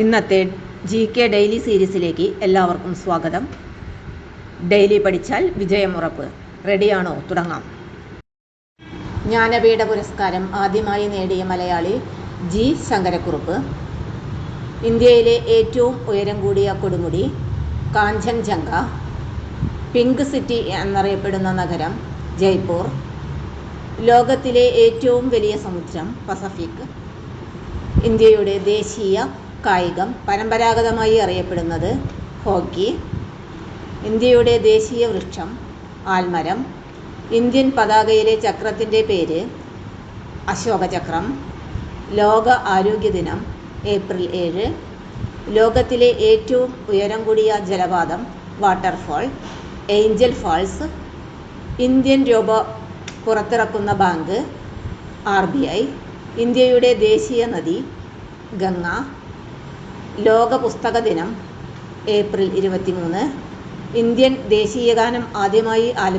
ഇന്നത്തെ G K daily സീരീസിലേക്ക് എല്ലാവർക്കും സ്വാഗതം. ഡെയിലി പഠിച്ചാൽ വിജയമുറപ്പ് റെഡിയാണോ തുടങ്ങാം. ജ്ഞാനപീഠ പുരസ്കാരം ആദ്യമായി നേടിയ മലയാളി ജി ശങ്കരക്കുറുപ്പ്. ഇന്ത്യയിലെ ഏറ്റവും ഉയരം കൂടിയ കൊടുമുടി കാഞ്ചൻജംഗ. പിങ്ക് സിറ്റി എന്നറിയപ്പെടുന്ന നഗരം ജയ്പൂർ. ലോകത്തിലെ ഏറ്റവും വലിയ സമുദ്രം പസഫിക്. ഇന്ത്യയുടെ ദേശീയ കായികം പരമ്പരാഗതമായി അറിയപ്പെടുന്നത് ഹോക്കി ഇന്ത്യയുടെ ദേശീയ വൃക്ഷം ആൽമരം ഇന്ത്യൻ പതാകയിലെ ചക്രത്തിന്റെ പേര് അശോകചക്രം ലോക ആരോഗ്യ ദിനം ഏപ്രിൽ ഏഴ് ലോകത്തിലെ ഏറ്റവും ഉയരം കൂടിയ ജലപാതം വാട്ടർഫാൾ ഏഞ്ചൽ ഫാൾസ് ഇന്ത്യൻ രൂപ പുറത്തിറക്കുന്ന ബാങ്ക് ആർ ബി ഐ ഇന്ത്യയുടെ ദേശീയ നദി ഗംഗ ലോക പുസ്തക ദിനം ഏപ്രിൽ ഇരുപത്തിമൂന്ന് ഇന്ത്യൻ ദേശീയഗാനം ആദ്യമായി ആല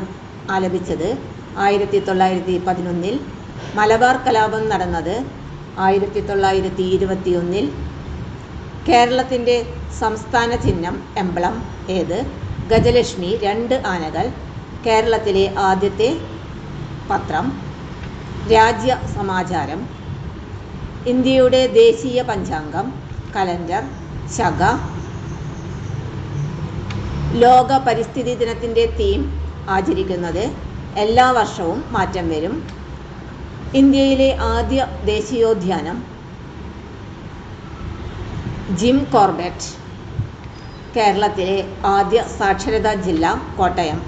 ആലപിച്ചത് ആയിരത്തി തൊള്ളായിരത്തി പതിനൊന്നിൽ മലബാർ കലാപം നടന്നത് ആയിരത്തി തൊള്ളായിരത്തി ഇരുപത്തിയൊന്നിൽ കേരളത്തിന്റെ സംസ്ഥാന ചിഹ്നം എംബ്ലം ഏത്? ഗജലക്ഷ്മി രണ്ട് ആനകൾ കേരളത്തിലെ ആദ്യത്തെ പത്രം രാജ്യ സമാചാരം ഇന്ത്യയുടെ ദേശീയ പഞ്ചാംഗം കലണ്ടർ ശക. ലോക പരിസ്ഥിതി ദിനത്തിന്റെ തീം ആചരിക്കുന്നത് എല്ലാ വർഷവും മാറ്റം വരും. ഇന്ത്യയിലെ ആദ്യ ദേശീയോദ്യാനം ജിം കോർബറ്റ്. കേരളത്തിലെ ആദ്യ സാക്ഷരതാ ജില്ല കോട്ടയം.